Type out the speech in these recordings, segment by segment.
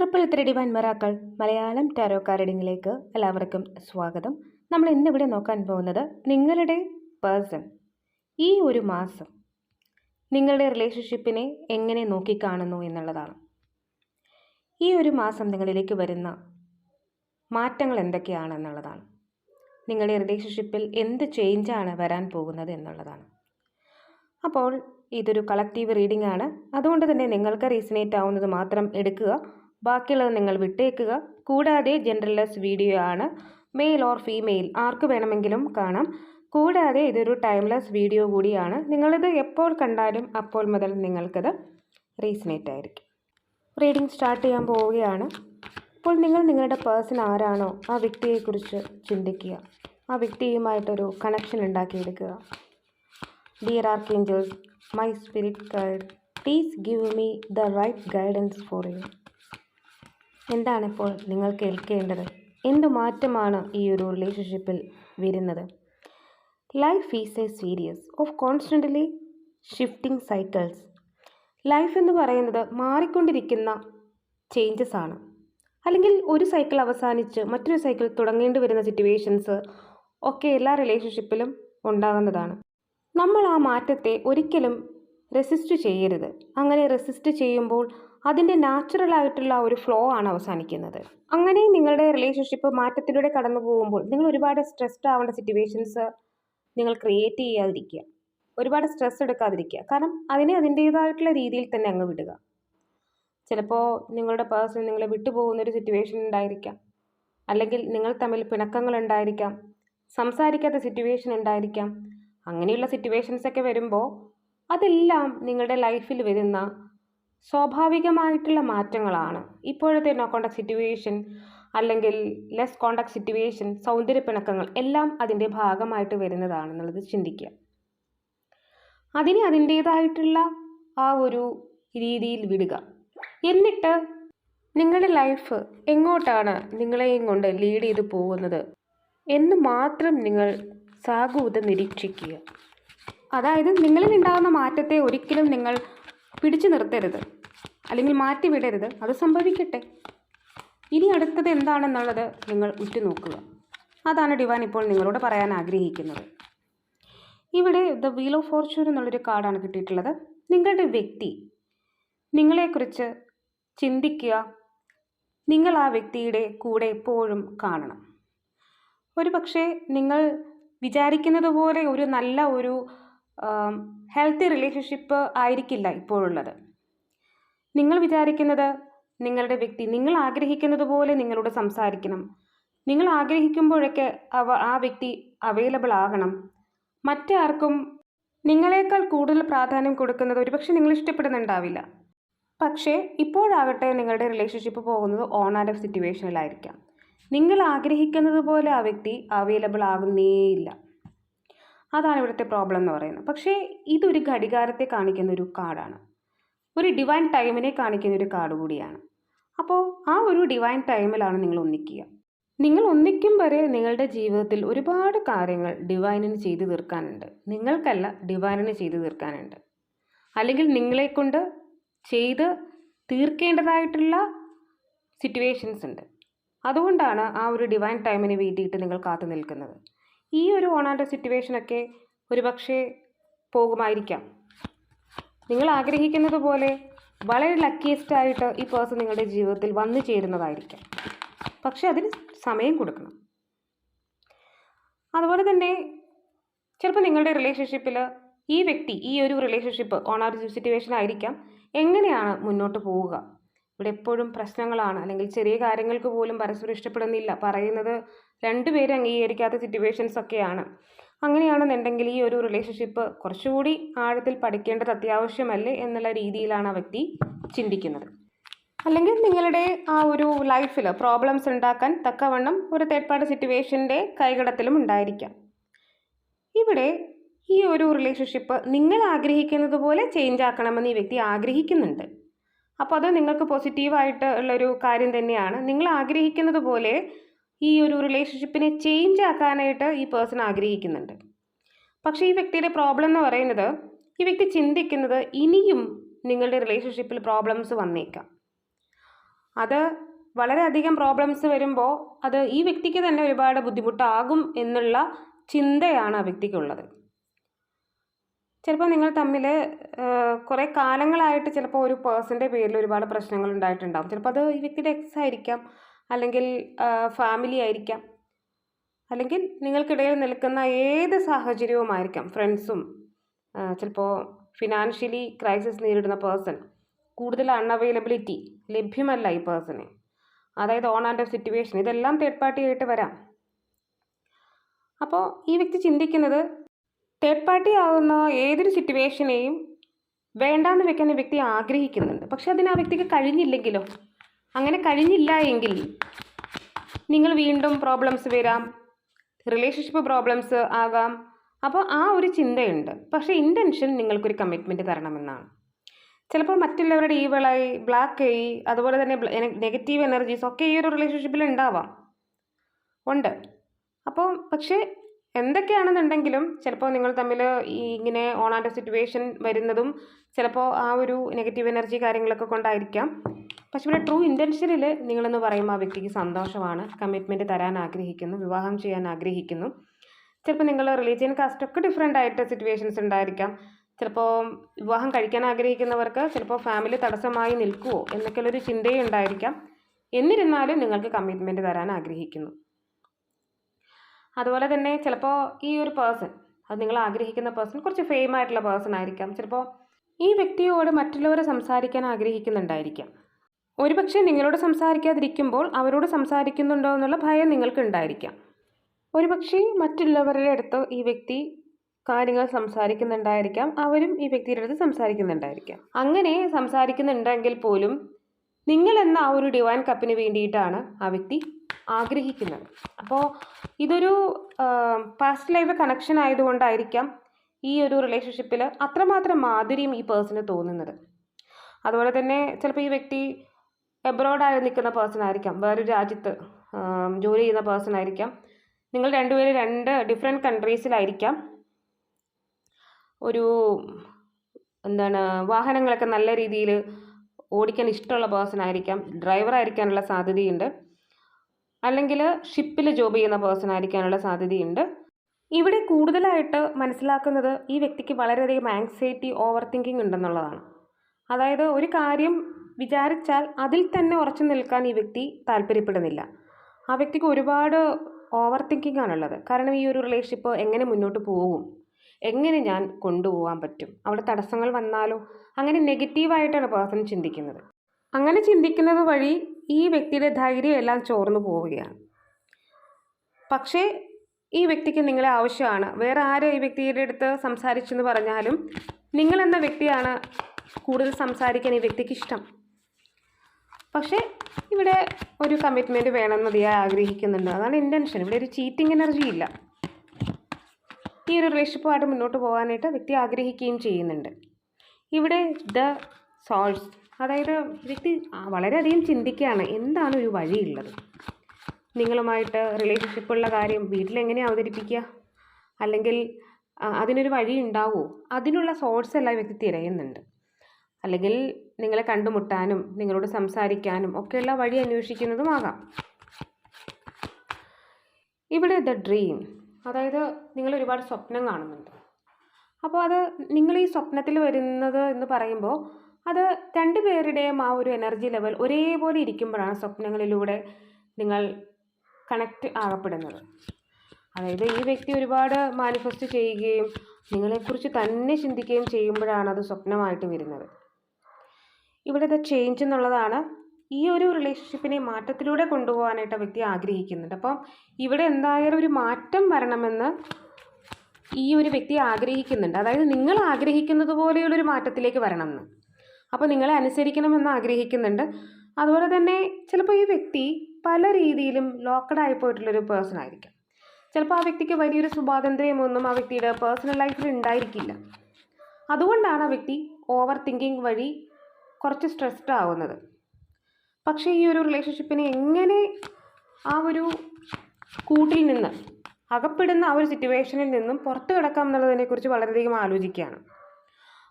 Triple three വൻമറാക്കൾ മെറാക്കൾ Malayalam tarot കാർഡിങ്ങിലേക്ക് എല്ലാവർക്കും സ്വാഗതം. നമ്മൾ ഇന്നിവിടെ നോക്കാൻ പോകുന്നത് നിങ്ങളുടെ പേഴ്സൺ ഈ ഒരു മാസം നിങ്ങളുടെ റിലേഷൻഷിപ്പിനെ എങ്ങനെ നോക്കിക്കാണുന്നു എന്നുള്ളതാണ്. ഈ ഒരു മാസം നിങ്ങളിലേക്ക് വരുന്ന മാറ്റങ്ങൾ എന്തൊക്കെയാണ് എന്നുള്ളതാണ്. നിങ്ങളുടെ റിലേഷൻഷിപ്പിൽ എന്ത് ചേഞ്ചാണ് വരാൻ പോകുന്നത് എന്നുള്ളതാണ്. അപ്പോൾ ഇതൊരു കളക്റ്റീവ് റീഡിംഗ് ആണ്. അതുകൊണ്ട് തന്നെ നിങ്ങൾക്ക് റീസണേറ്റ് ആവുന്നത് മാത്രം എടുക്കുക. ബാക്കിയുള്ളത് നിങ്ങൾ വിട്ടേക്കുക. കൂടാതെ ജെൻഡർലെസ് വീഡിയോ ആണ്. മെയിൽ ഓർ ഫീമെയിൽ ആർക്ക് വേണമെങ്കിലും കാണാം. കൂടാതെ ഇതൊരു ടൈംലെസ് വീഡിയോ കൂടിയാണ്. നിങ്ങളിത് എപ്പോൾ കണ്ടാലും അപ്പോൾ മുതൽ നിങ്ങൾക്കത് റീസണേറ്റ് ആയിരിക്കും. റീഡിംഗ് സ്റ്റാർട്ട് ചെയ്യാൻ പോവുകയാണ്. അപ്പോൾ നിങ്ങൾ നിങ്ങളുടെ പേഴ്സൺ ആരാണോ ആ വ്യക്തിയെക്കുറിച്ച് ചിന്തിക്കുക. ആ വ്യക്തിയുമായിട്ടൊരു കണക്ഷൻ ഉണ്ടാക്കിയെടുക്കുക. Dear archangels my spirit guide please give me the right guidance for you എന്താണ് ഇപ്പോൾ നിങ്ങൾ കേൾക്കേണ്ടത്? എന്ത് മാറ്റമാണ് ഈ ഒരു റിലേഷൻഷിപ്പിൽ വരുന്നത്? Life is a series of constantly shifting cycles life എന്ന് പറയുന്നത് മാറിക്കൊണ്ടിരിക്കുന്ന ചേഞ്ചസ് ആണ്. അല്ലെങ്കിൽ ഒരു സൈക്കിൾ അവസാനിച്ച് മറ്റൊരു സൈക്കിൾ തുടങ്ങേണ്ടി വരുന്ന സിറ്റുവേഷൻസ് ഒക്കെ എല്ലാ റിലേഷൻഷിപ്പിലും ഉണ്ടാകുന്നതാണ്. നമ്മൾ ആ മാറ്റത്തെ ഒരിക്കലും റെസിസ്റ്റ് ചെയ്യരുത്. അങ്ങനെ റെസിസ്റ്റ് ചെയ്യുമ്പോൾ അതിന്റെ നാച്ചുറൽ ആയിട്ടുള്ള ഒരു ഫ്ലോ ആണ് അവസാനിക്കുന്നത്. അങ്ങനെ നിങ്ങളുടെ റിലേഷൻഷിപ്പ് മാറ്റത്തിലൂടെ കടന്നു പോകുമ്പോൾ നിങ്ങൾ ഒരുപാട് സ്ട്രെസ്ഡ് ആവേണ്ട സിറ്റുവേഷൻസ് നിങ്ങൾ ക്രിയേറ്റ് ചെയ്യാതിരിക്കുക. ഒരുപാട് സ്ട്രെസ് എടുക്കാതിരിക്കുക. കാരണം അതിനെ അതിന്റേതായിട്ടുള്ള രീതിയിൽ തന്നെ അങ്ങ് വിടുക. ചിലപ്പോൾ നിങ്ങളുടെ പേഴ്സൺ നിങ്ങളെ വിട്ടുപോകുന്ന ഒരു സിറ്റുവേഷൻ ഉണ്ടായിരിക്കാം. അല്ലെങ്കിൽ നിങ്ങൾ തമ്മിൽ പിണക്കങ്ങൾ ഉണ്ടായിരിക്കാം. സംസാരിക്കാത്ത സിറ്റുവേഷൻ ഉണ്ടായിരിക്കാം. അങ്ങനെയുള്ള സിറ്റുവേഷൻസൊക്കെ വരുമ്പോൾ അതെല്ലാം നിങ്ങളുടെ ലൈഫിൽ വരുന്ന സ്വാഭാവികമായിട്ടുള്ള മാറ്റങ്ങളാണ്. ഇപ്പോഴത്തെ നോ കോണ്ടാക്ട് സിറ്റുവേഷൻ അല്ലെങ്കിൽ ലെസ് കോണ്ടാക്ട് സിറ്റുവേഷൻ സൗന്ദര്യപ്പിണക്കങ്ങൾ എല്ലാം അതിന്റെ ഭാഗമായിട്ട് വരുന്നതാണെന്നുള്ളത് ചിന്തിക്കുക. അതിനെ അതിന്റേതായിട്ടുള്ള ആ ഒരു രീതിയിൽ വിടുക. എന്നിട്ട് നിങ്ങളുടെ ലൈഫ് എങ്ങോട്ടാണ് നിങ്ങളെയും കൊണ്ട് ലീഡ് ചെയ്ത് പോകുന്നത് എന്ന് മാത്രം നിങ്ങൾ സാഗൂതം നിരീക്ഷിക്കുക. അതായത് നിങ്ങളിൽ ഉണ്ടാകുന്ന മാറ്റത്തെ ഒരിക്കലും നിങ്ങൾ പിടിച്ചു നിർത്തരുത്. അല്ലെങ്കിൽ മാറ്റിവിടരുത് അത് സംഭവിക്കട്ടെ. ഇനി അടുത്തത് എന്താണെന്നുള്ളത് നിങ്ങൾ ഉറ്റുനോക്കുക. അതാണ് ഡിവാൻ ഇപ്പോൾ നിങ്ങളോട് പറയാൻ ആഗ്രഹിക്കുന്നത്. ഇവിടെ ദ വീൽ ഓഫ് ഫോർച്യൂൺ എന്നുള്ളൊരു കാർഡാണ് കിട്ടിയിട്ടുള്ളത്. നിങ്ങളുടെ വ്യക്തി നിങ്ങളെക്കുറിച്ച് ചിന്തിക്കുക. നിങ്ങൾ ആ വ്യക്തിയുടെ കൂടെ എപ്പോഴും കാണണം. ഒരു പക്ഷേ നിങ്ങൾ വിചാരിക്കുന്നത് പോലെ ഒരു നല്ല ഒരു ഹെൽത്തി റിലേഷൻഷിപ്പ് ആയിരിക്കില്ല ഇപ്പോഴുള്ളത്. നിങ്ങൾ വിചാരിക്കുന്നത് നിങ്ങളുടെ വ്യക്തി നിങ്ങൾ ആഗ്രഹിക്കുന്നത് പോലെ നിങ്ങളോട് സംസാരിക്കണം. നിങ്ങൾ ആഗ്രഹിക്കുമ്പോഴൊക്കെ അവ ആ വ്യക്തി അവൈലബിൾ ആകണം. മറ്റാർക്കും നിങ്ങളെക്കാൾ കൂടുതൽ പ്രാധാന്യം കൊടുക്കുന്നത് ഒരുപക്ഷെ നിങ്ങൾ ഇഷ്ടപ്പെടുന്നുണ്ടാവില്ല. പക്ഷേ ഇപ്പോഴാകട്ടെ നിങ്ങളുടെ റിലേഷൻഷിപ്പ് പോകുന്നത് ഓൺ ആൻഡ് ഓഫ് സിറ്റുവേഷനിലായിരിക്കാം നിങ്ങൾ ആഗ്രഹിക്കുന്നത് പോലെ ആ വ്യക്തി അവൈലബിൾ ആകുന്നേയില്ല. അതാണ് ഇവിടുത്തെ പ്രോബ്ലം എന്ന് പറയുന്നത്. പക്ഷേ ഇതൊരു ഘടികാരത്തെ കാണിക്കുന്ന ഒരു കാർഡാണ് ഒരു ഡിവൈൻ ടൈമിനെ കാണിക്കുന്ന ഒരു കാർഡ് കൂടിയാണ്. അപ്പോൾ ആ ഒരു ഡിവൈൻ ടൈമിലാണ് നിങ്ങൾ ഒന്നിക്കുക. നിങ്ങൾ ഒന്നിക്കും വരെ നിങ്ങളുടെ ജീവിതത്തിൽ ഒരുപാട് കാര്യങ്ങൾ ഡിവൈനിന് ചെയ്തു തീർക്കാനുണ്ട്. നിങ്ങൾക്കല്ല ഡിവൈനിന് ചെയ്തു തീർക്കാനുണ്ട്. അല്ലെങ്കിൽ നിങ്ങളെക്കൊണ്ട് ചെയ്ത് തീർക്കേണ്ടതായിട്ടുള്ള സിറ്റുവേഷൻസ് ഉണ്ട്. അതുകൊണ്ടാണ് ആ ഒരു ഡിവൈൻ ടൈമിന് വേണ്ടിയിട്ട് നിങ്ങൾ കാത്തു നിൽക്കുന്നത്. ഈ ഒരു ഓണാന്റെ സിറ്റുവേഷനൊക്കെ ഒരുപക്ഷെ പോകുമായിരിക്കാം. നിങ്ങൾ ആഗ്രഹിക്കുന്നത് പോലെ വളരെ ലക്കിയസ്റ്റ് ആയിട്ട് ഈ പേഴ്സൺ നിങ്ങളുടെ ജീവിതത്തിൽ വന്നു ചേരുന്നതായിരിക്കാം. പക്ഷെ അതിന് സമയം കൊടുക്കണം. അതുപോലെ തന്നെ ചിലപ്പോൾ നിങ്ങളുടെ റിലേഷൻഷിപ്പിൽ ഈ വ്യക്തി ഈ ഒരു റിലേഷൻഷിപ്പ് ഓൺ ആർ സിറ്റുവേഷൻ ആയിരിക്കാം. എങ്ങനെയാണ് മുന്നോട്ട് പോവുക? ഇവിടെ എപ്പോഴും പ്രശ്നങ്ങളാണ്. അല്ലെങ്കിൽ ചെറിയ കാര്യങ്ങൾക്ക് പോലും പരസ്പരം ഇഷ്ടപ്പെടുന്നില്ല. പറയുന്നത് രണ്ടുപേരും അംഗീകരിക്കാത്ത സിറ്റുവേഷൻസ് ഒക്കെയാണ്. അങ്ങനെയാണെന്നുണ്ടെങ്കിൽ ഈ ഒരു റിലേഷൻഷിപ്പ് കുറച്ചുകൂടി ആഴത്തിൽ പഠിക്കേണ്ടത് അത്യാവശ്യമല്ലേ എന്നുള്ള രീതിയിലാണ് ആ വ്യക്തി ചിന്തിക്കുന്നത്. അല്ലെങ്കിൽ നിങ്ങളുടെ ആ ഒരു ലൈഫിൽ പ്രോബ്ലംസ് ഉണ്ടാക്കാൻ തക്കവണ്ണം ഒരു തേർഡ് പാർട്ടി സിറ്റുവേഷന്റെ കൈകടത്തിലും ഉണ്ടായിരിക്കാം. ഇവിടെ ഈ ഒരു റിലേഷൻഷിപ്പ് നിങ്ങൾ ആഗ്രഹിക്കുന്നത് പോലെ ചേഞ്ച് ആക്കണമെന്ന് ഈ വ്യക്തി ആഗ്രഹിക്കുന്നുണ്ട്. അപ്പോൾ അത് നിങ്ങൾക്ക് പോസിറ്റീവായിട്ട് ഉള്ളൊരു കാര്യം തന്നെയാണ്. നിങ്ങൾ ആഗ്രഹിക്കുന്നത് പോലെ ഈ ഒരു റിലേഷൻഷിപ്പിനെ ചേഞ്ച് ആക്കാനായിട്ട് ഈ പേഴ്സൺ ആഗ്രഹിക്കുന്നുണ്ട്. പക്ഷേ ഈ വ്യക്തിയുടെ പ്രോബ്ലം എന്ന് പറയുന്നത് ഈ വ്യക്തി ചിന്തിക്കുന്നത് ഇനിയും നിങ്ങളുടെ റിലേഷൻഷിപ്പിൽ പ്രോബ്ലംസ് വന്നേക്കാം. അത് വളരെയധികം പ്രോബ്ലംസ് വരുമ്പോൾ അത് ഈ വ്യക്തിക്ക് തന്നെ ഒരുപാട് ബുദ്ധിമുട്ടാകും എന്നുള്ള ചിന്തയാണ് ആ വ്യക്തിക്കുള്ളത്. ചിലപ്പോൾ നിങ്ങൾ തമ്മിൽ കുറേ കാലങ്ങളായിട്ട് ചിലപ്പോൾ ഒരു പേഴ്സന്റെ പേരിൽ ഒരുപാട് പ്രശ്നങ്ങൾ ഉണ്ടായിട്ടുണ്ടാകും ചിലപ്പോൾ അത് ഈ വ്യക്തിയുടെ എക്സ് ആയിരിക്കാം. അല്ലെങ്കിൽ ഫാമിലി ആയിരിക്കാം. അല്ലെങ്കിൽ നിങ്ങൾക്കിടയിൽ നിൽക്കുന്ന ഏത് സാഹചര്യവുമായിരിക്കാം ഫ്രണ്ട്സും ചിലപ്പോൾ ഫിനാൻഷ്യലി ക്രൈസിസ് നേരിടുന്ന പേഴ്സൺ കൂടുതൽ അൺഅവൈലബിലിറ്റി ലഭ്യമല്ല ഈ പേഴ്സണ് അതായത് ഓൺ ആൻഡ് ഓഫ് സിറ്റുവേഷൻ ഇതെല്ലാം തേർഡ് പാർട്ടി ആയിട്ട് വരാം. അപ്പോൾ ഈ വ്യക്തി ചിന്തിക്കുന്നത് തേർഡ് പാർട്ടി ആവുന്ന ഏതൊരു സിറ്റുവേഷനെയും വേണ്ടാന്ന് വെക്കാൻ ഈ വ്യക്തി ആഗ്രഹിക്കുന്നുണ്ട്. പക്ഷെ അതിന് ആ വ്യക്തിക്ക് കഴിഞ്ഞില്ലെങ്കിലോ? അങ്ങനെ കഴിഞ്ഞില്ല എങ്കിൽ നിങ്ങൾ വീണ്ടും പ്രോബ്ലംസ് വരാം. റിലേഷൻഷിപ്പ് പ്രോബ്ലംസ് ആകാം. അപ്പോൾ ആ ഒരു ചിന്തയുണ്ട്. പക്ഷേ ഇന്റൻഷൻ നിങ്ങൾക്കൊരു കമ്മിറ്റ്മെന്റ് തരണമെന്നാണ്. ചിലപ്പോൾ മറ്റുള്ളവരുടെ ഈവളായി ബ്ലാക്ക് ആയി അതുപോലെ തന്നെ നെഗറ്റീവ് എനർജീസ് ഒക്കെ ഈ ഒരു റിലേഷൻഷിപ്പിൽ ഉണ്ടാവാം. ഉണ്ട്. അപ്പോൾ പക്ഷേ എന്തൊക്കെയാണെന്നുണ്ടെങ്കിലും ചിലപ്പോൾ നിങ്ങൾ തമ്മിൽ ഈ ഇങ്ങനെ ഓൺ ആൻഡ് സിറ്റുവേഷൻ വരുന്നതും ചിലപ്പോൾ ആ ഒരു നെഗറ്റീവ് എനർജി കാര്യങ്ങളൊക്കെ കൊണ്ടായിരിക്കാം. പക്ഷെ ഇവിടെ ട്രൂ ഇന്റൻഷനിൽ നിങ്ങളെന്ന് പറയുമ്പോൾ ആ വ്യക്തിക്ക് സന്തോഷമാണ് കമ്മിറ്റ്മെന്റ് തരാൻ ആഗ്രഹിക്കുന്നു വിവാഹം ചെയ്യാൻ ആഗ്രഹിക്കുന്നു. ചിലപ്പോൾ നിങ്ങൾ റിലീജിയൻ കാസ്റ്റ് ഒക്കെ ഡിഫറെന്റ് ആയിട്ട് സിറ്റുവേഷൻസ് ഉണ്ടായിരിക്കാം. ചിലപ്പോൾ വിവാഹം കഴിക്കാൻ ആഗ്രഹിക്കുന്നവർക്ക് ചിലപ്പോൾ ഫാമിലി തടസ്സമായി നിൽക്കുമോ എന്നൊക്കെയുള്ളൊരു ചിന്തയും ഉണ്ടായിരിക്കാം. എന്നിരുന്നാലും നിങ്ങൾക്ക് കമ്മിറ്റ്മെന്റ് തരാൻ ആഗ്രഹിക്കുന്നു. അതുപോലെ തന്നെ ചിലപ്പോൾ ഈ ഒരു പേഴ്സൺ അത് നിങ്ങൾ ആഗ്രഹിക്കുന്ന പേഴ്സൺ കുറച്ച് ഫെയിം ആയിട്ടുള്ള പേഴ്സൺ ആയിരിക്കാം. ചിലപ്പോൾ ഈ വ്യക്തിയോട് മറ്റുള്ളവരെ സംസാരിക്കാൻ ആഗ്രഹിക്കുന്നുണ്ടായിരിക്കാം. ഒരുപക്ഷെ നിങ്ങളോട് സംസാരിക്കാതിരിക്കുമ്പോൾ അവരോട് സംസാരിക്കുന്നുണ്ടോ എന്നുള്ള ഭയം നിങ്ങൾക്കുണ്ടായിരിക്കാം. ഒരുപക്ഷെ മറ്റുള്ളവരുടെ അടുത്ത് ഈ വ്യക്തി കാര്യങ്ങൾ സംസാരിക്കുന്നുണ്ടായിരിക്കാം. അവരും ഈ വ്യക്തിയുടെ അടുത്ത് സംസാരിക്കുന്നുണ്ടായിരിക്കാം. അങ്ങനെ സംസാരിക്കുന്നുണ്ടെങ്കിൽ പോലും നിങ്ങൾ എന്ന ആ ഒരു ഡിവൈൻ കപ്പിന് വേണ്ടിയിട്ടാണ് ആ വ്യക്തി ആഗ്രഹിക്കുന്നത്. അപ്പോൾ ഇതൊരു പാസ്റ്റ് ലൈഫ് കണക്ഷൻ ആയതുകൊണ്ടായിരിക്കാം ഈ ഒരു റിലേഷൻഷിപ്പിൽ അത്രമാത്രം മാധുര്യം ഈ പേഴ്സണ് തോന്നുന്നത്. അതുപോലെ തന്നെ ചിലപ്പോൾ ഈ വ്യക്തി എബ്രോഡായി നിൽക്കുന്ന പേഴ്സൺ ആയിരിക്കാം. വേറൊരു രാജ്യത്ത് ജോലി ചെയ്യുന്ന പേഴ്സൺ ആയിരിക്കാം. നിങ്ങൾ രണ്ടുപേരും രണ്ട് ഡിഫറെന്റ് കൺട്രീസിലായിരിക്കാം ഒരു എന്താണ് വാഹനങ്ങളൊക്കെ നല്ല രീതിയിൽ ഓടിക്കാൻ ഇഷ്ടമുള്ള പേഴ്സൺ ആയിരിക്കാം. ഡ്രൈവർ ആയിരിക്കാനുള്ള സാധ്യതയുണ്ട്. അല്ലെങ്കിൽ ഷിപ്പിൽ ജോബ് ചെയ്യുന്ന പേഴ്സൺ ആയിരിക്കാനുള്ള സാധ്യതയുണ്ട്. ഇവിടെ കൂടുതലായിട്ട് മനസ്സിലാക്കുന്നത് ഈ വ്യക്തിക്ക് വളരെയധികം ആങ്സൈറ്റി ഓവർ തിങ്കിങ് ഉണ്ടെന്നുള്ളതാണ്. അതായത് ഒരു കാര്യം വിചാരിച്ചാൽ അതിൽ തന്നെ ഉറച്ചു നിൽക്കാൻ ഈ വ്യക്തി താല്പര്യപ്പെടുന്നില്ല. ആ വ്യക്തിക്ക് ഒരുപാട് ഓവർ തിങ്കിങ് ആണുള്ളത്. കാരണം ഈ ഒരു റിലേഷൻഷിപ്പ് എങ്ങനെ മുന്നോട്ട് പോകും എങ്ങനെ ഞാൻ കൊണ്ടുപോകാൻ പറ്റും? അവിടെ തടസ്സങ്ങൾ വന്നാലോ? അങ്ങനെ നെഗറ്റീവായിട്ടാണ് പേഴ്സൺ ചിന്തിക്കുന്നത്. അങ്ങനെ ചിന്തിക്കുന്നത് വഴി ഈ വ്യക്തിയുടെ ധൈര്യം എല്ലാം ചോർന്നു പോവുകയാണ്. പക്ഷേ ഈ വ്യക്തിക്ക് നിങ്ങളെ ആവശ്യമാണ്. വേറെ ആര് ഈ വ്യക്തിയുടെ അടുത്ത് സംസാരിച്ചെന്ന് പറഞ്ഞാലും നിങ്ങളെന്ന വ്യക്തിയാണ് കൂടുതൽ സംസാരിക്കാൻ ഈ വ്യക്തിക്ക് ഇഷ്ടം. പക്ഷേ ഇവിടെ ഒരു കമ്മിറ്റ്മെന്റ് വേണമെന്ന് ദിയ ആഗ്രഹിക്കുന്നുണ്ട്. അതാണ് ഇന്റൻഷൻ ഇവിടെ ഒരു ചീറ്റിംഗ് എനർജി ഇല്ല. ഈ ഒരു റിലേഷൻഷിപ്പുമായിട്ട് മുന്നോട്ട് പോകാനായിട്ട് വ്യക്തി ആഗ്രഹിക്കുകയും ചെയ്യുന്നുണ്ട്. ഇവിടെ ദ സോൾസ് അതായത് വ്യക്തി വളരെയധികം ചിന്തിക്കുകയാണ് എന്താണ് ഒരു വഴിയുള്ളത്? നിങ്ങളുമായിട്ട് റിലേഷൻഷിപ്പുള്ള കാര്യം വീട്ടിലെങ്ങനെ അവതരിപ്പിക്കുക? അല്ലെങ്കിൽ അതിനൊരു വഴി ഉണ്ടാവുമോ? അതിനുള്ള സോഴ്സ് എല്ലാം വ്യക്തി തിരയുന്നുണ്ട്. അല്ലെങ്കിൽ നിങ്ങളെ കണ്ടുമുട്ടാനും നിങ്ങളോട് സംസാരിക്കാനും ഒക്കെയുള്ള വഴി അന്വേഷിക്കുന്നതുമാകാം. ഇവിടെ ദ ഡ്രീം അതായത് നിങ്ങൾ ഒരുപാട് സ്വപ്നം കാണുന്നുണ്ട്. അപ്പോൾ അത് നിങ്ങൾ ഈ സ്വപ്നത്തിൽ വരുന്നത് എന്ന് പറയുമ്പോൾ അത് രണ്ട് പേരുടെയും ആ ഒരു എനർജി ലെവൽ ഒരേപോലെ ഇരിക്കുമ്പോഴാണ് സ്വപ്നങ്ങളിലൂടെ നിങ്ങൾ കണക്റ്റ് ആകപ്പെടുന്നത്. അതായത് ഈ വ്യക്തി ഒരുപാട് മാനിഫെസ്റ്റ് ചെയ്യുകയും നിങ്ങളെക്കുറിച്ച് തന്നെ ചിന്തിക്കുകയും ചെയ്യുമ്പോഴാണ് അത് സ്വപ്നമായിട്ട് വരുന്നത്. ഇവിടുത്തെ ചേഞ്ച് എന്നുള്ളതാണ് ഈ ഒരു റിലേഷൻഷിപ്പിനെ മാറ്റത്തിലൂടെ കൊണ്ടുപോകാനായിട്ട് വ്യക്തി ആഗ്രഹിക്കുന്നുണ്ട്. അപ്പം ഇവിടെ എന്തായാലും ഒരു മാറ്റം വരണമെന്ന് ഈ ഒരു വ്യക്തി ആഗ്രഹിക്കുന്നുണ്ട്. അതായത് നിങ്ങൾ ആഗ്രഹിക്കുന്നത് പോലെയുള്ളൊരു മാറ്റത്തിലേക്ക് വരണമെന്ന്. അപ്പോൾ നിങ്ങളെ അനുസരിക്കണമെന്ന് ആഗ്രഹിക്കുന്നുണ്ട്. അതുപോലെ തന്നെ ചിലപ്പോൾ ഈ വ്യക്തി പല രീതിയിലും ലോക്കഡ് ആയി പോയിട്ടുള്ളൊരു പേഴ്സൺ ആയിരിക്കാം. ചിലപ്പോൾ ആ വ്യക്തിക്ക് വലിയൊരു സ്വാതന്ത്ര്യമൊന്നും ആ വ്യക്തിയുടെ പേഴ്സണൽ ലൈഫിൽ ഉണ്ടായിരിക്കില്ല. അതുകൊണ്ടാണ് ആ വ്യക്തി ഓവർ തിങ്കിങ് വഴി കുറച്ച് സ്ട്രെസ്ഡ് ആവുന്നത്. പക്ഷേ ഈ ഒരു റിലേഷൻഷിപ്പിനെ എങ്ങനെ ആ ഒരു കൂട്ടിൽ നിന്ന് അകപ്പെടുന്ന ആ ഒരു സിറ്റുവേഷനിൽ നിന്നും പുറത്തു കിടക്കാം എന്നുള്ളതിനെക്കുറിച്ച് വളരെയധികം ആലോചിക്കുകയാണ്.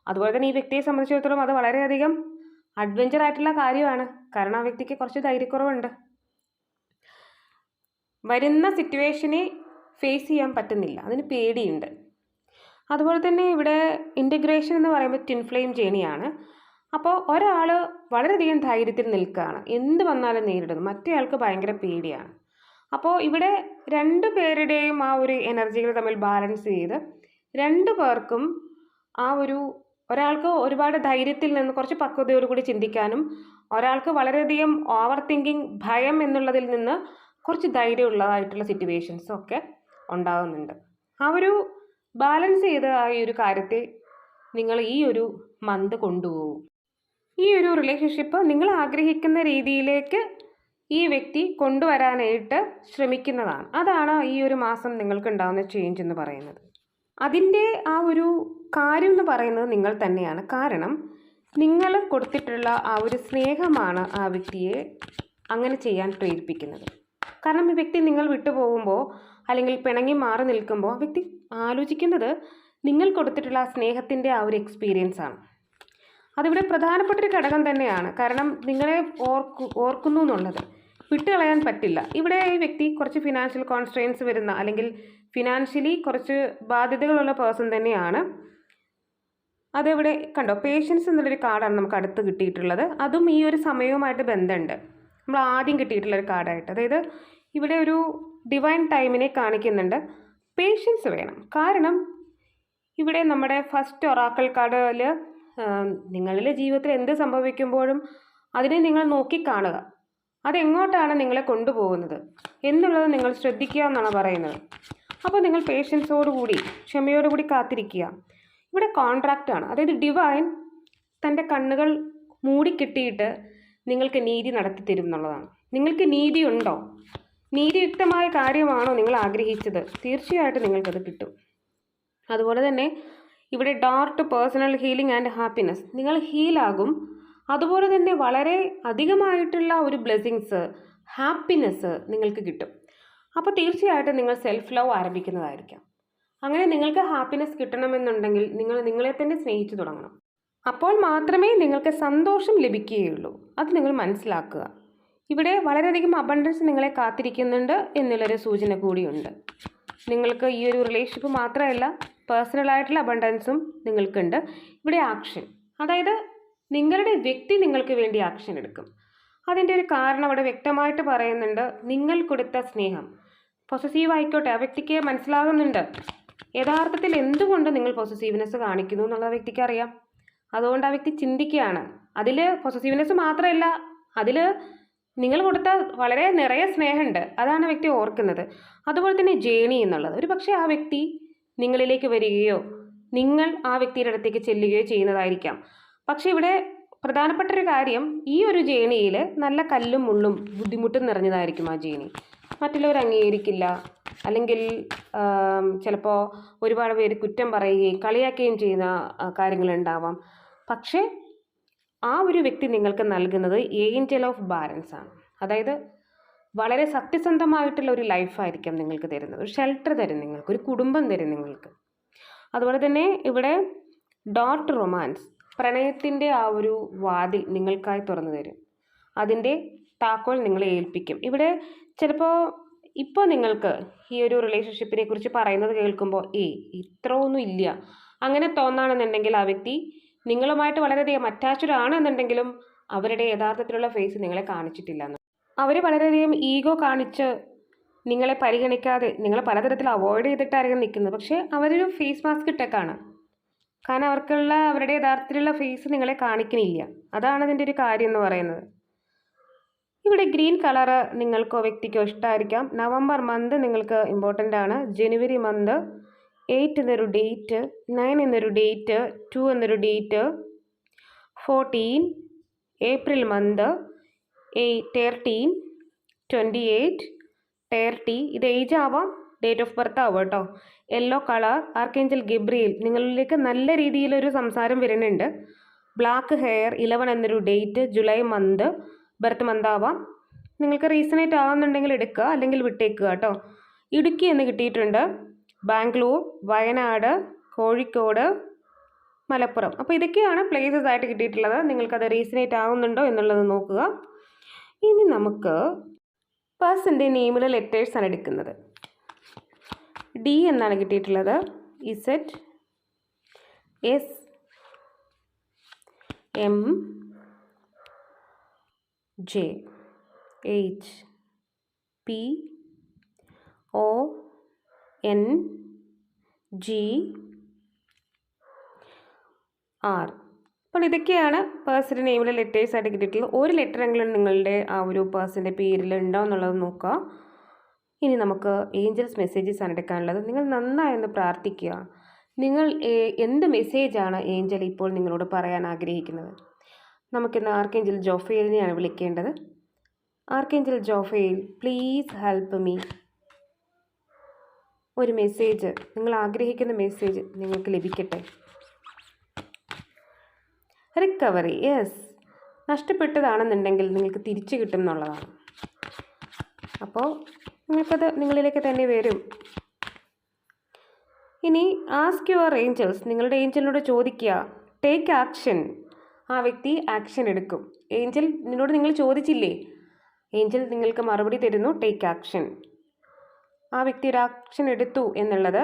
അതുപോലെ തന്നെ ഈ വ്യക്തിയെ സംബന്ധിച്ചിടത്തോളം അത് വളരെയധികം അഡ്വഞ്ചർ ആയിട്ടുള്ള കാര്യമാണ്. കാരണം ആ വ്യക്തിക്ക് കുറച്ച് ധൈര്യക്കുറവുണ്ട്. വരുന്ന സിറ്റുവേഷനെ ഫേസ് ചെയ്യാൻ പറ്റുന്നില്ല. അതിന് പേടിയുണ്ട്. അതുപോലെ തന്നെ ഇവിടെ ഇന്റഗ്രേഷൻ എന്ന് പറയുമ്പോൾ ട്വിൻ ഫ്ലെയിം ജേണിയാണ് അപ്പോൾ ഒരാൾ വളരെയധികം ധൈര്യത്തിൽ നിൽക്കുകയാണ്. എന്ത് വന്നാലും നേരിടുന്നു. മറ്റേയാൾക്ക് ഭയങ്കര പേടിയാണ്. അപ്പോൾ ഇവിടെ രണ്ട് പേരുടെയും ആ ഒരു എനർജികൾ തമ്മിൽ ബാലൻസ് ചെയ്ത് രണ്ട് പേർക്കും ആ ഒരു ഒരാൾക്ക് ഒരുപാട് ധൈര്യത്തിൽ നിന്ന് കുറച്ച് പക്വതയോടുകൂടി ചിന്തിക്കാനും ഒരാൾക്ക് വളരെയധികം ഓവർ തിങ്കിങ് ഭയം എന്നുള്ളതിൽ നിന്ന് കുറച്ച് ധൈര്യമുള്ളതായിട്ടുള്ള സിറ്റുവേഷൻസും ഒക്കെ ഉണ്ടാകുന്നുണ്ട് ആ ഒരു ബാലൻസ് ചെയ്ത ആ ഒരു കാര്യത്തെ നിങ്ങൾ ഈ ഒരു മന്ത് കൊണ്ടുപോകും. ഈ ഒരു റിലേഷൻഷിപ്പ് നിങ്ങൾ ആഗ്രഹിക്കുന്ന രീതിയിലേക്ക് ഈ വ്യക്തി കൊണ്ടുവരാനായിട്ട് ശ്രമിക്കുന്നതാണ്. അതാണ് ഈ ഒരു മാസം നിങ്ങൾക്ക് ഉണ്ടാകുന്ന ചേഞ്ച് എന്ന് പറയുന്നത്. അതിന്റെ ആ ഒരു കാര്യം എന്ന് പറയുന്നത് നിങ്ങൾ തന്നെയാണ്. കാരണം നിങ്ങൾ കൊടുത്തിട്ടുള്ള ആ ഒരു സ്നേഹമാണ് ആ വ്യക്തിയെ അങ്ങനെ ചെയ്യാൻ പ്രേരിപ്പിക്കുന്നത്. കാരണം ഈ വ്യക്തി നിങ്ങൾ വിട്ടുപോകുമ്പോൾ അല്ലെങ്കിൽ പിണങ്ങി മാറി നിൽക്കുമ്പോൾ ആ വ്യക്തി ആലോചിക്കുന്നത് നിങ്ങൾ കൊടുത്തിട്ടുള്ള ആ സ്നേഹത്തിന്റെ ആ ഒരു എക്സ്പീരിയൻസ് ആണ്. അതിവിടെ പ്രധാനപ്പെട്ടൊരു ഘടകം തന്നെയാണ്. കാരണം നിങ്ങളെ ഓർക്കു ഓർക്കുന്നു എന്നുള്ളത്. വിട്ടുകളയാൻ പറ്റില്ല. ഇവിടെ ഈ വ്യക്തി കുറച്ച് ഫിനാൻഷ്യൽ കോൺസ്ട്രെയിൻസ് വരുന്ന അല്ലെങ്കിൽ ഫിനാൻഷ്യലി കുറച്ച് ബാധ്യതകളുള്ള പേഴ്സൺ തന്നെയാണ്. അതിവിടെ കണ്ടോ? പേഷ്യൻസ് എന്നുള്ളൊരു കാർഡാണ് നമുക്ക് അടുത്ത് കിട്ടിയിട്ടുള്ളത്. അതും ഈ ഒരു സമയവുമായിട്ട് ബന്ധമുണ്ട്. നമ്മൾ ആദ്യം കിട്ടിയിട്ടുള്ളൊരു കാർഡായിട്ട് അതായത് ഇവിടെ ഒരു ഡിവൈൻ ടൈമിനെ കാണിക്കുന്നുണ്ട്. പേഷ്യൻസ് വേണം. കാരണം ഇവിടെ നമ്മുടെ ഫസ്റ്റ് ഒറാക്കൽ കാർഡിൽ നിങ്ങളുടെ ജീവിതത്തിൽ എന്ത് സംഭവിക്കുമ്പോഴും അതിനെ നിങ്ങൾ നോക്കിക്കാണുക. അതെങ്ങോട്ടാണ് നിങ്ങളെ കൊണ്ടുപോകുന്നത്? എന്നുള്ളത് നിങ്ങൾ ശ്രദ്ധിക്കുക എന്നാണ് പറയുന്നത്. അപ്പോൾ നിങ്ങൾ പേഷ്യൻസോടുകൂടി ക്ഷമയോടുകൂടി കാത്തിരിക്കുക. ഇവിടെ കോൺട്രാക്റ്റാണ് അതായത് ഡിവൈൻ തന്റെ കണ്ണുകൾ മൂടിക്കിട്ടിയിട്ട് നിങ്ങൾക്ക് നീതി നടത്തി തരും എന്നുള്ളതാണ്. നിങ്ങൾക്ക് നീതി ഉണ്ടോ? നീതിയുക്തമായ കാര്യമാണോ നിങ്ങൾ ആഗ്രഹിച്ചത്? തീർച്ചയായിട്ടും നിങ്ങൾക്കത് കിട്ടും. അതുപോലെ തന്നെ ഇവിടെ dart personal healing and happiness നിങ്ങൾ ഹീലാകും അതുപോലെ തന്നെ വളരെ അധികമായിട്ടുള്ള ഒരു ബ്ലെസ്സിങ്സ് ഹാപ്പിനെസ് നിങ്ങൾക്ക് കിട്ടും. അപ്പോൾ തീർച്ചയായിട്ടും നിങ്ങൾ സെൽഫ് ലവ് ആരംഭിക്കുന്നതായിരിക്കാം. അങ്ങനെ നിങ്ങൾക്ക് ഹാപ്പിനെസ് കിട്ടണമെന്നുണ്ടെങ്കിൽ നിങ്ങൾ നിങ്ങളെ തന്നെ സ്നേഹിച്ചു തുടങ്ങണം. അപ്പോൾ മാത്രമേ നിങ്ങൾക്ക് സന്തോഷം ലഭിക്കുകയുള്ളൂ. അത് നിങ്ങൾ മനസ്സിലാക്കുക. ഇവിടെ വളരെയധികം അബണ്ടൻസ് നിങ്ങളെ കാത്തിരിക്കുന്നുണ്ട് എന്നുള്ളൊരു സൂചന കൂടിയുണ്ട്. നിങ്ങൾക്ക് ഈ ഒരു റിലേഷൻഷിപ്പ് മാത്രമല്ല പേഴ്സണലായിട്ടുള്ള അബണ്ടൻസും നിങ്ങൾക്കുണ്ട്. ഇവിടെ ആക്ഷൻ അതായത് നിങ്ങളുടെ വ്യക്തി നിങ്ങൾക്ക് വേണ്ടി ആക്ഷൻ എടുക്കും. അതിന്റെ ഒരു കാരണം അവിടെ വ്യക്തമായിട്ട് പറയുന്നുണ്ട്. നിങ്ങൾ കൊടുത്ത സ്നേഹം. പൊസസീവ് ആയിക്കോട്ടെ ആ വ്യക്തിക്ക് മനസ്സിലാകുന്നുണ്ട്. യഥാർത്ഥത്തിൽ എന്തുകൊണ്ട് നിങ്ങൾ പൊസസീവ്നെസ് കാണിക്കുന്നു എന്നുള്ളത് വ്യക്തിക്ക് അറിയാം. അതുകൊണ്ട് ആ വ്യക്തി ചിന്തിക്കുകയാണ്. അതിൽ പൊസസീവ്നെസ് മാത്രമല്ല അതിൽ നിങ്ങൾ കൊടുത്ത വളരെ നിറയെ സ്നേഹമുണ്ട്. അതാണ് വ്യക്തി ഓർക്കുന്നത്. അതുപോലെ തന്നെ ജേണി എന്നുള്ളത്. ഒരു പക്ഷേ ആ വ്യക്തി നിങ്ങളിലേക്ക് വരികയോ നിങ്ങൾ ആ വ്യക്തിയുടെ അടുത്തേക്ക് ചെല്ലുകയോ ചെയ്യുന്നതായിരിക്കാം. പക്ഷേ ഇവിടെ പ്രധാനപ്പെട്ട ഒരു കാര്യം ഈ ഒരു ജേണിയിൽ നല്ല കല്ലും മുള്ളും ബുദ്ധിമുട്ടും നിറഞ്ഞതായിരിക്കും ആ ജേണി. മറ്റുള്ളവർ അംഗീകരിക്കില്ല അല്ലെങ്കിൽ ചിലപ്പോൾ ഒരുപാട് പേര് കുറ്റം പറയുകയും കളിയാക്കുകയും ചെയ്യുന്ന കാര്യങ്ങളുണ്ടാവാം. പക്ഷേ ആ ഒരു വ്യക്തി നിങ്ങൾക്ക് നൽകുന്നത് ഏഞ്ചൽ ഓഫ് ബാലൻസ് ആണ് അതായത് വളരെ സത്യസന്ധമായിട്ടുള്ള ഒരു ലൈഫായിരിക്കാം നിങ്ങൾക്ക് തരുന്നത്. ഒരു ഷെൽട്ടർ തരും നിങ്ങൾക്ക് ഒരു കുടുംബം തരും നിങ്ങൾക്ക്. അതുപോലെ തന്നെ ഇവിടെ ഡോട്ട് റൊമാൻസ് പ്രണയത്തിന്റെ ആ ഒരു വാതിൽ നിങ്ങൾക്കായി തുറന്നു തരും. അതിന്റെ താക്കോൽ നിങ്ങളെ ഏൽപ്പിക്കും. ഇവിടെ ചിലപ്പോൾ ഇപ്പോൾ നിങ്ങൾക്ക് ഈ ഒരു റിലേഷൻഷിപ്പിനെ കുറിച്ച് പറയുന്നത് കേൾക്കുമ്പോൾ ഏ ഇത്ര ഒന്നും ഇല്ല. അങ്ങനെ തോന്നാണെന്നുണ്ടെങ്കിൽ ആ വ്യക്തി നിങ്ങളുമായിട്ട് വളരെയധികം അറ്റാച്ച്ഡ് ആണെന്നുണ്ടെങ്കിലും അവരുടെ യഥാർത്ഥത്തിലുള്ള ഫേസ് നിങ്ങളെ കാണിച്ചിട്ടില്ല അവർ വളരെയധികം ഈഗോ കാണിച്ച് നിങ്ങളെ പരിഗണിക്കാതെ നിങ്ങളെ പലതരത്തിൽ അവോയ്ഡ് ചെയ്തിട്ടായിരിക്കും നിൽക്കുന്നത്. പക്ഷേ അവരൊരു ഫേസ് മാസ്ക് ഇട്ടേക്കാണ്. കാരണം അവർക്കുള്ള അവരുടെ യഥാർത്ഥത്തിലുള്ള ഫേസ് നിങ്ങളെ കാണിക്കണില്ല അതാണ് അതിന്റെ ഒരു കാര്യം എന്ന് പറയുന്നത്. ഇവിടെ ഗ്രീൻ കളറ് നിങ്ങൾക്കോ വ്യക്തിക്കോ ഇഷ്ടമായിരിക്കാം നവംബർ മന്ത് നിങ്ങൾക്ക് ഇമ്പോർട്ടന്റ് ആണ്. ജനുവരി മന്ത് എയ്റ്റ് എന്നൊരു ഡേറ്റ് നയൻ എന്നൊരു ഡേറ്റ് ടു എന്നൊരു ഡേറ്റ് ഫോർട്ടീൻ ഏപ്രിൽ മന്ത് എയ് തേർട്ടീൻ ട്വന്റി എയ്റ്റ് തേർട്ടി ഇത് ഏജ് ആവാം. ഡേറ്റ് ഓഫ് ബർത്ത് ആവാം കേട്ടോ. യെല്ലോ കളർ ആർക്കേഞ്ചൽ ഗിബ്രിയിൽ നിങ്ങളിലേക്ക് നല്ല രീതിയിലൊരു സംസാരം വരുന്നുണ്ട്. ബ്ലാക്ക് ഹെയർ ഇലവൻ എന്നൊരു date July month birth month ആവാം. നിങ്ങൾക്ക് റീസണേറ്റ് ആവുന്നുണ്ടെങ്കിൽ എടുക്കുക അല്ലെങ്കിൽ വിട്ടേക്കുക കേട്ടോ. ഇടുക്കി എന്ന് കിട്ടിയിട്ടുണ്ട്. ബാംഗ്ലൂർ വയനാട് കോഴിക്കോട് മലപ്പുറം. അപ്പോൾ ഇതൊക്കെയാണ് പ്ലേസസ് ആയിട്ട് കിട്ടിയിട്ടുള്ളത്. നിങ്ങൾക്കത് റീസണേറ്റ് ആവുന്നുണ്ടോ എന്നുള്ളത് നോക്കുക. നമുക്ക് പേഴ്സന്റെ നെയിമിലെ ലെറ്റേഴ്സാണ് എടുക്കുന്നത്. ഡി എന്നാണ് കിട്ടിയിട്ടുള്ളത്. ഇസെറ്റ് S M J H P O N G R അപ്പോൾ ഇതൊക്കെയാണ് പേഴ്സന്റെ നെയിമിലെ ലെറ്റേഴ്സ് ആയിട്ട് കിട്ടിയിട്ടുള്ളത്. ഒരു ലെറ്ററെങ്കിലും നിങ്ങളുടെ ആ ഒരു പേഴ്സന്റെ പേരിൽ ഉണ്ടോ എന്നുള്ളത് നോക്കുക. ഇനി നമുക്ക് ഏഞ്ചൽസ് മെസ്സേജസ് ആണ് എടുക്കാനുള്ളത്. നിങ്ങൾ നന്നായി ഒന്ന് പ്രാർത്ഥിക്കുക. നിങ്ങൾ എന്ത് മെസ്സേജാണ് ഏഞ്ചൽ ഇപ്പോൾ നിങ്ങളോട് പറയാൻ ആഗ്രഹിക്കുന്നത്? നമുക്കിന്ന് ആർക്കേഞ്ചൽ ജോഫയിലിനെയാണ് വിളിക്കേണ്ടത്. Archangel Jophiel please help me ഒരു മെസ്സേജ് നിങ്ങൾ ആഗ്രഹിക്കുന്ന മെസ്സേജ് നിങ്ങൾക്ക് ലഭിക്കട്ടെ. റിക്കവറി യെസ് നഷ്ടപ്പെട്ടതാണെന്നുണ്ടെങ്കിൽ നിങ്ങൾക്ക് തിരിച്ചു കിട്ടും എന്നുള്ളതാണ് അപ്പോൾ നിങ്ങൾക്കത് നിങ്ങളിലേക്ക് തന്നെ വരും. ഇനി ആസ്ക് യുവർ ഏഞ്ചൽസ് നിങ്ങളുടെ ഏഞ്ചലിനോട് ചോദിക്കുക. ടേക്ക് ആക്ഷൻ ആ വ്യക്തി ആക്ഷൻ എടുക്കും. ഏഞ്ചൽ നിന്നോട് നിങ്ങൾ ചോദിച്ചില്ലേ? ഏഞ്ചൽ നിങ്ങൾക്ക് മറുപടി തരുന്നു. ടേക്ക് ആക്ഷൻ ആ വ്യക്തി ഒരു ആക്ഷൻ എടുത്തു എന്നുള്ളത്